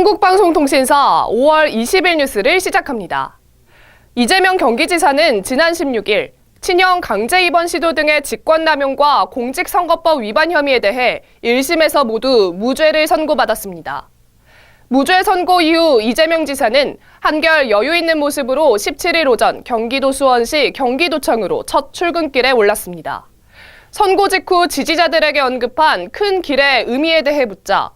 한국방송통신사 5월 20일 뉴스를 시작합니다. 이재명 경기지사는 지난 16일 친형 강제 입원 시도 등의 직권남용과 공직선거법 위반 혐의에 대해 1심에서 모두 무죄를 선고받았습니다. 무죄 선고 이후 이재명 지사는 한결 여유 있는 모습으로 17일 오전 경기도 수원시 경기도청으로 첫 출근길에 올랐습니다. 선고 직후 지지자들에게 언급한 큰 길의 의미에 대해 묻자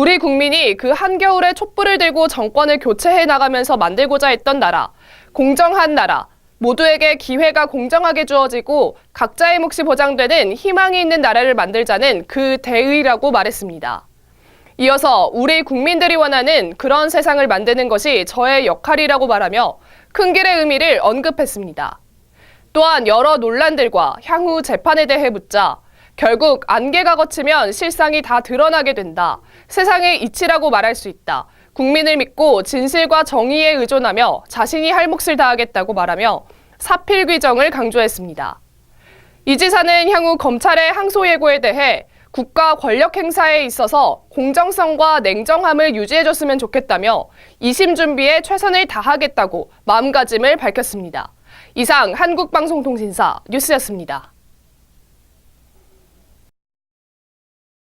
우리 국민이 그 한겨울에 촛불을 들고 정권을 교체해 나가면서 만들고자 했던 나라, 공정한 나라, 모두에게 기회가 공정하게 주어지고 각자의 몫이 보장되는 희망이 있는 나라를 만들자는 그 대의라고 말했습니다. 이어서 우리 국민들이 원하는 그런 세상을 만드는 것이 저의 역할이라고 말하며 큰 길의 의미를 언급했습니다. 또한 여러 논란들과 향후 재판에 대해 묻자 결국 안개가 걷히면 실상이 다 드러나게 된다. 세상의 이치라고 말할 수 있다. 국민을 믿고 진실과 정의에 의존하며 자신이 할 몫을 다하겠다고 말하며 사필 규정을 강조했습니다. 이 지사는 향후 검찰의 항소 예고에 대해 국가 권력 행사에 있어서 공정성과 냉정함을 유지해줬으면 좋겠다며 2심 준비에 최선을 다하겠다고 마음가짐을 밝혔습니다. 이상 한국방송통신사 뉴스였습니다.